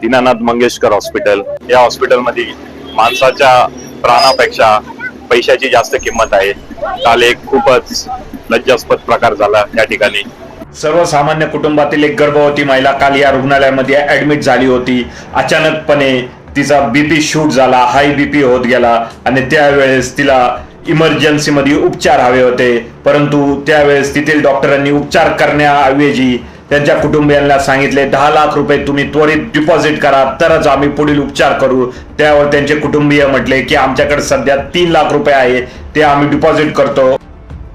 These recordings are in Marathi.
दीनानाथ मंगेशकर हॉस्पिटल. या हॉस्पिटलमध्ये माणसाच्या प्राणापेक्षा पैशाची जास्त किंमत आहे. काल एक खूपच लज्जास्पद प्रकार झाला या ठिकाणी. सर्वसामान्य कुटुंबातील एक गर्भवती महिला काल या रुग्णालयामध्ये ऍडमिट झाली होती. अचानकपणे तिचा बीपी शूट झाला हाय बीपी होत गेला आणि त्यावेळेस तिला इमर्जन्सीमध्ये उपचार हवे होते. परंतु त्यावेळेस तेथील डॉक्टरांनी उपचार करण्याऐवजी त्यांच्या कुटुंबियांना सांगितले दहा लाख रुपये तुम्ही त्वरित डिपॉझिट करा तरच आम्ही पुढील उपचार करू. त्यावर त्यांचे कुटुंबीय म्हटले की आमच्याकडे सध्या तीन लाख रुपये आहे ते आम्ही डिपॉझिट करतो.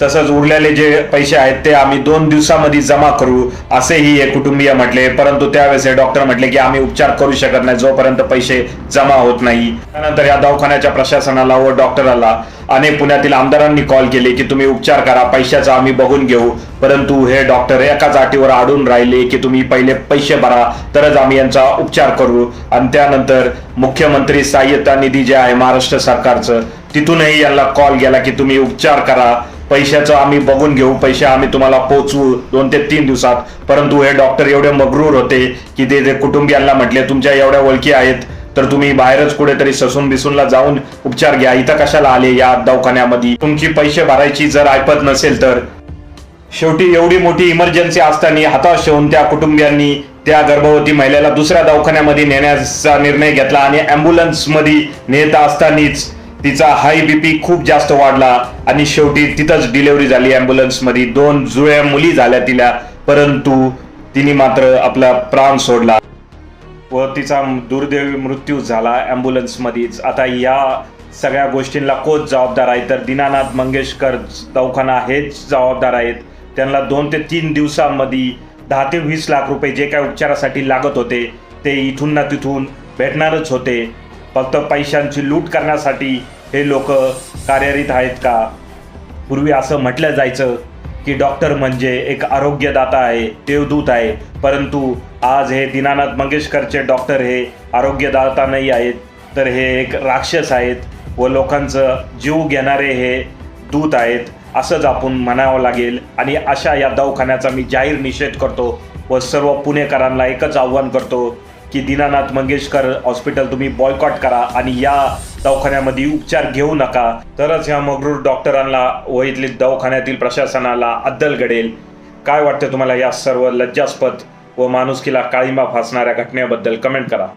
तसंच उरलेले जे पैसे आहेत ते आम्ही दोन दिवसामध्ये जमा करू असेही हे कुटुंबीय म्हटले. परंतु त्यावेळेस हे डॉक्टर म्हटले की आम्ही उपचार करू शकत नाही जोपर्यंत पैसे जमा होत नाही. त्यानंतर या दवाखान्याच्या प्रशासनाला व डॉक्टरला अनेक पुण्यातील आमदारांनी कॉल केले की तुम्ही उपचार करा पैशाचा आम्ही बघून घेऊ. परंतु हे डॉक्टर एकाच अटीवर अडून राहिले की तुम्ही पहिले पैसे भरा तरच आम्ही यांचा उपचार करू. आणि त्यानंतर मुख्यमंत्री सहाय्यता निधी जे आहे महाराष्ट्र सरकारचं तिथूनही यांना कॉल गेला की तुम्ही उपचार करा. पैशाचं आम्ही बघून घेऊ पैसे आम्ही तुम्हाला पोहोचवू दोन ते तीन दिवसात. परंतु हे डॉक्टर एवढे मगरूर होते की ते जे कुटुंबियांना म्हटले तुमच्या एवढ्या ओळखी आहेत तर तुम्ही बाहेरच कुठेतरी ससून बिसूनला जाऊन उपचार घ्या. इथं कशाला आले या दवाखान्यामध्ये? तुमची पैसे भरायची जर ऐपत नसेल तर. शेवटी एवढी मोठी इमर्जन्सी असताना हताश होऊन त्या कुटुंबियांनी त्या गर्भवती महिलेला दुसऱ्या दवाखान्यामध्ये नेण्याचा निर्णय घेतला आणि अँब्युलन्समध्ये नेत असतानाच तिचा हाय बीपी खूप जास्त वाढला आणि शेवटी तिथंच डिलिव्हरी झाली ॲम्ब्युलन्समध्ये दोन जुळ्या मुली झाल्या तिला परंतु तिने मात्र आपला प्राण सोडला. व तिचा दुर्दैवी मृत्यू झाला ॲम्ब्युलन्समध्येच आता या सगळ्या गोष्टींना कोच जबाबदार आहे. तर दीनानाथ मंगेशकर दवाखाना हेच जबाबदार आहेत. त्यांना दोन ते तीन दिवसांमध्ये दहा ते वीस लाख रुपये जे काय उपचारासाठी लागत होते ते इथून ना तिथून भेटणारच होते. फक्त पैशांची लूट करण्यासाठी हे लोक कार्यरत आहेत का? पूर्वी असं म्हटलं जायचं की डॉक्टर म्हणजे एक आरोग्यदाता आहे देवदूत आहे. परंतु आज हे दीनानाथ मंगेशकरचे डॉक्टर हे आरोग्यदाता नाही आहेत तर हे एक राक्षस आहेत व लोकांचं जीव घेणारे हे दूत आहेत असंच आपण म्हणावं लागेल. आणि अशा या दवाखान्याचा मी जाहीर निषेध करतो व सर्व पुणेकरांना एकच आव्हान करतो की दीनानाथ मंगेशकर हॉस्पिटल तुम्ही बॉयकॉट करा आणि या दवाखान्यामध्ये उपचार घेऊ नका. तरच या मगरूर डॉक्टरांना व इथली दवाखान्यातील प्रशासनाला अद्दल घडेल. काय वाटतं तुम्हाला या सर्व लज्जास्पद व माणुसकीला काळिंबा फासणाऱ्या घटनेबद्दल? कमेंट करा.